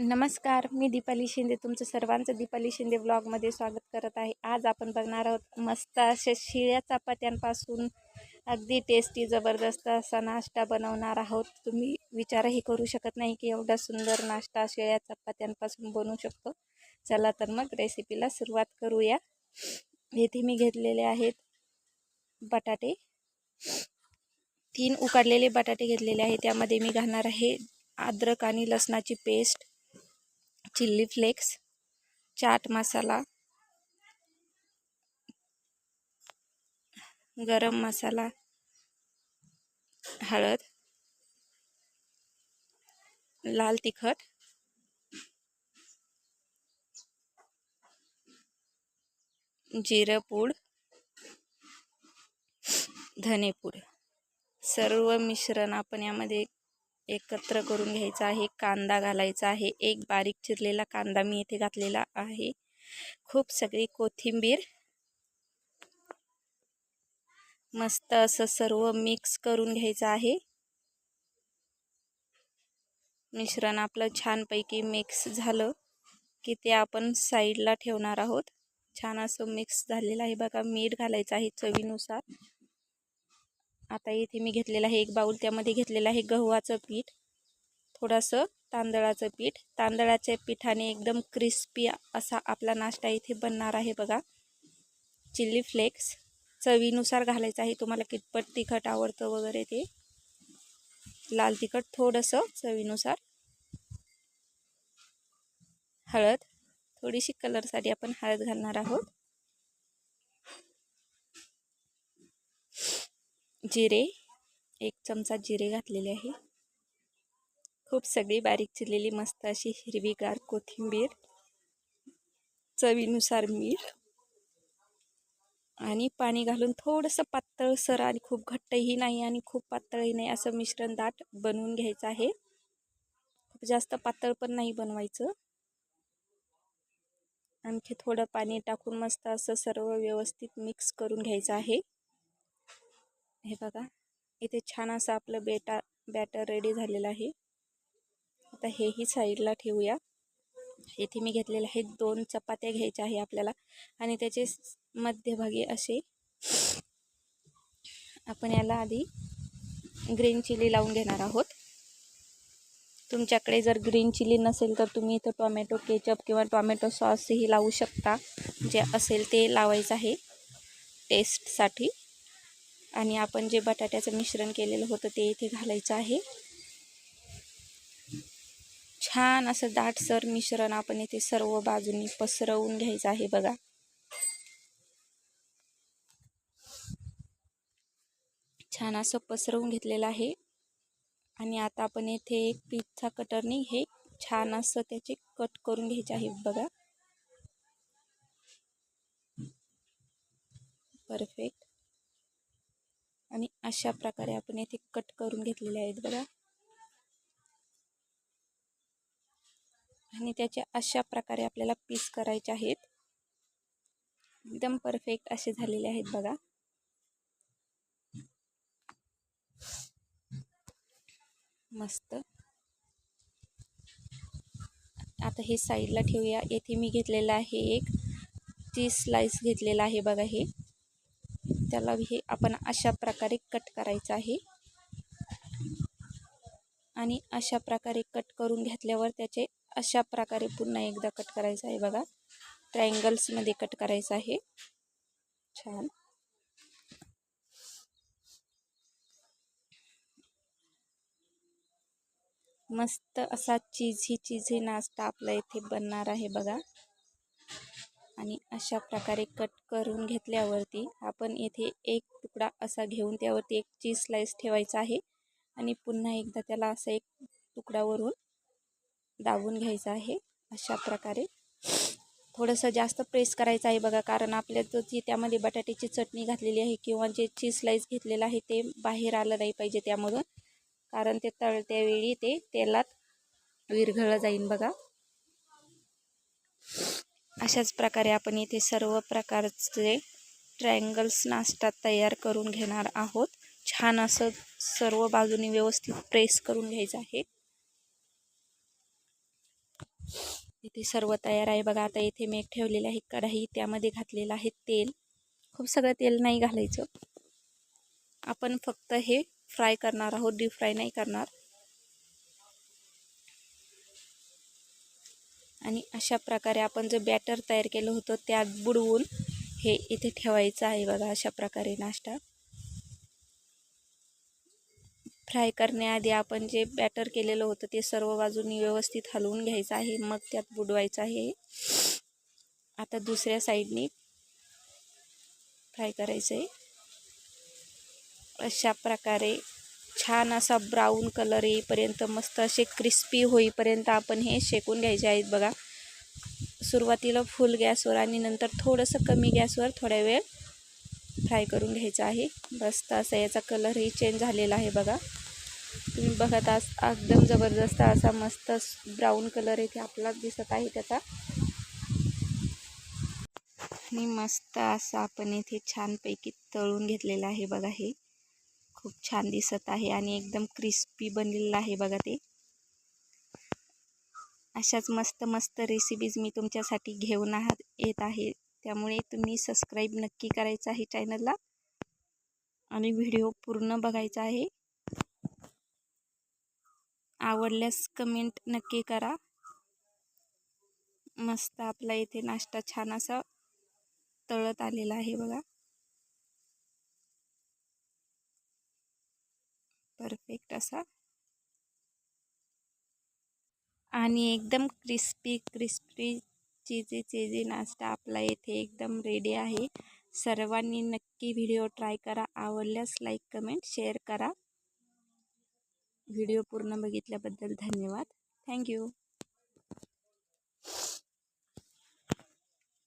नमस्कार मी दीपाली शिंदे तुमचं सर्वांचं दीपाली शिंदे ब्लॉगमध्ये स्वागत करत आहे. आज आपण बघणार आहोत मस्त अशा शिळ्या चपात्यांपासून अगदी टेस्टी जबरदस्त असा नाश्ता बनवणार आहोत. तुम्ही विचारही करू शकत नाही की एवढा सुंदर नाश्ता शिळ्या चपात्यांपासून बनवू शकतो. चला तर मग रेसिपीला सुरुवात करूया. येथे मी घेतलेले आहेत बटाटे. तीन उकडलेले बटाटे घेतलेले आहे त्यामध्ये मी घालणार आहे अद्रक आणि लसणाची paste chilli flakes chaat masala garam masala हळद लाल तिखट जिरं पूड धनेपूड सर्व मिश्रण आपण यामध्ये एकत्र करून घ्यायचा आहे. कांदा घालायचा आहे. एक बारीक चिरलेला कांदा मी इथे घातलेला आहे. खूप सगळी कोथिंबीर. मस्त असं सर्व मिक्स करून घ्यायचं आहे. मिश्रण आपलं छानपैकी मिक्स झालं की ते आपण साईडला ठेवणार आहोत. छान असं मिक्स झालेलं आहे. बघा मीठ घालायचं आहे चवीनुसार. आता इथे मी घेतलेलं आहे एक बाऊल त्यामध्ये घेतलेलं आहे गव्हाचं पीठ थोडंसं तांदळाचं पीठ. तांदळाच्या पिठाने एकदम क्रिस्पी असा आपला नाश्ता इथे बनणार आहे बघा. चिल्ली फ्लेक्स चवीनुसार घालायचं आहे तुम्हाला कितपट तिखट आवडतं वगैरे ते. लाल तिखट थोडंसं चवीनुसार. हळद. थोडीशी कलरसाठी आपण हळद घालणार आहोत. जिरे एक चमचा जिरे घातलेले आहे. खूप सगळी बारीक चिरलेली मस्त अशी हिरवीगार कोथिंबीर चवीनुसार मीठ आणि पाणी घालून थोडंसं पातळसर आणि खूप घट्टही नाही आणि खूप पातळही नाही असं मिश्रण दाट बनवून घ्यायचं आहे. खूप जास्त पातळ पण नाही बनवायचं. आणखी थोडं पाणी टाकून मस्त असं सर्व व्यवस्थित मिक्स करून घ्यायचं आहे. हे बघा इथे छान असं आपलं बेटा बॅटर रेडी झालेलं आहे. आता हेही साईडला ठेवूया. येथे मी घेतलेले आहे दोन चपात्या घ्यायच्या आहे आपल्याला. आणि त्याचे मध्यभागी असे आपण याला आधी ग्रीन चिली लावून घेणार आहोत. तुमच्याकडे जर ग्रीन चिली नसेल तर तुम्ही इथं टॉमॅटो केचप किंवा टॉमॅटो सॉसही लावू शकता. जे असेल ते लावायचं आहे. टेस्टसाठी आणि आपण जे बटाट्याचं मिश्रण केलेलं होतं ते इथे घालायचं आहे. छान असं दाटसर मिश्रण आपण इथे सर्व बाजूनी पसरवून घ्यायचं आहे बघा. छान असं पसरवून घेतलेलं आहे. आणि आता आपण येथे एक पिझ्झा कटरने हे छान असं त्याचे कट करून घ्यायचे आहे बघा. परफेक्ट अशा प्रकारे आपण येथे कट करून घेतलेले आहेत बघा. आणि त्याच्या अशा प्रकारे आपल्याला पीस करायचे आहेत. एकदम परफेक्ट असे झालेले आहेत बघा. मस्त. आता हे साईडला ठेवूया. येथे मी घेतलेलं आहे एक. ती स्लाइस घेतलेला आहे बघा हे. त्याला हे आपण अशा प्रकारे कट करायचं आहे. आणि अशा प्रकारे कट करून घेतल्यावर त्याचे अशा प्रकारे पुन्हा एकदा कट करायचं आहे बघा. ट्रायंगल्समध्ये कट करायचं आहे. छान. मस्त असा चीज ही चीज हे नाश्ता आपला इथे बनणार आहे बघा. आणि अशा प्रकारे कट करून घेतल्यावरती आपण येथे एक तुकडा असा घेऊन त्यावरती एक चीज स्लाइस ठेवायचा आहे. आणि पुन्हा एकदा त्याला असा एक तुकडावरून दाबून घ्यायचं आहे. अशा प्रकारे. थोडंसं जास्त प्रेस करायचं आहे बघा कारण आपल्या जो जी त्यामध्ये बटाट्याची चटणी घातलेली आहे किंवा जे चीज स्लाइस घेतलेलं आहे ते बाहेर आलं नाही पाहिजे त्यामधून. कारण ते तळत्यावेळी ते तेलात विरघळलं जाईन बघा. अशाच प्रकारे आपण इथे सर्व प्रकारचे ट्रायंगल्स नाश्ता तयार करून घेणार आहोत. छान असं सर्व बाजूनी व्यवस्थित प्रेस करून घ्यायचं आहे. इथे सर्व तयार आहे. बघा आता इथे मी एक ठेवलेली आहे कढाई. त्यामध्ये घातलेलं आहे तेल. खूप सगळं तेल नाही घालायचं. आपण फक्त हे फ्राय करणार आहोत. डीप फ्राय नाही करणार. आणि अशा प्रकारे आपण जे बॅटर तयार केलं होतं त्यात बुडवून हे इथे ठेवायचं आहे बघा अशा प्रकारे नाश्ता. फ्राय करण्याआधी आपण जे बॅटर केलेलं होतं ते सर्व बाजूनी व्यवस्थित हलवून घ्यायचं आहे मग त्यात बुडवायचं आहे. आता दुसऱ्या साईडनी फ्राय करायचं आहे अशा प्रकारे छान असा ब्राऊन कलर येईपर्यंत मस्त असे क्रिस्पी होईपर्यंत आपण हे शेकून घ्यायचे आहेत बघा. सुरुवातीला फुल गॅसवर आणि नंतर थोडंसं कमी गॅसवर थोड्या वेळ फ्राय करून घ्यायचं आहे. मस्त असा याचा कलरही चेंज झालेला आहे बघा. तुम्ही बघत आस एकदम जबरदस्त असा मस्त ब्राऊन कलर इथे आपलाच दिसत आहे त्याचा. आणि मस्त असं आपण इथे छानपैकी तळून घेतलेलं आहे बघा हे. खूप छान दिसत आहे आणि एकदम क्रिस्पी बनलेलं आहे बघा ते. अशाच मस्त मस्त रेसिपीज मी तुमच्यासाठी घेऊन आहात येत आहे. त्यामुळे तुम्ही सबस्क्राईब नक्की करायचं आहे चॅनलला आणि व्हिडिओ पूर्ण बघायचा आहे. आवडल्यास कमेंट नक्की करा. मस्त आपला इथे नाश्ता छान असा तळत आलेला आहे बघा. परफेक्ट असा. आणि एकदम क्रिस्पी क्रिस्पी चीजी चीजी नाश्ता आपला येथे एकदम रेडी आहे. सर्वांनी नक्की व्हिडिओ ट्राय करा. आवडल्यास लाईक कमेंट शेअर करा. व्हिडिओ पूर्ण बघितल्याबद्दल धन्यवाद. थँक्यू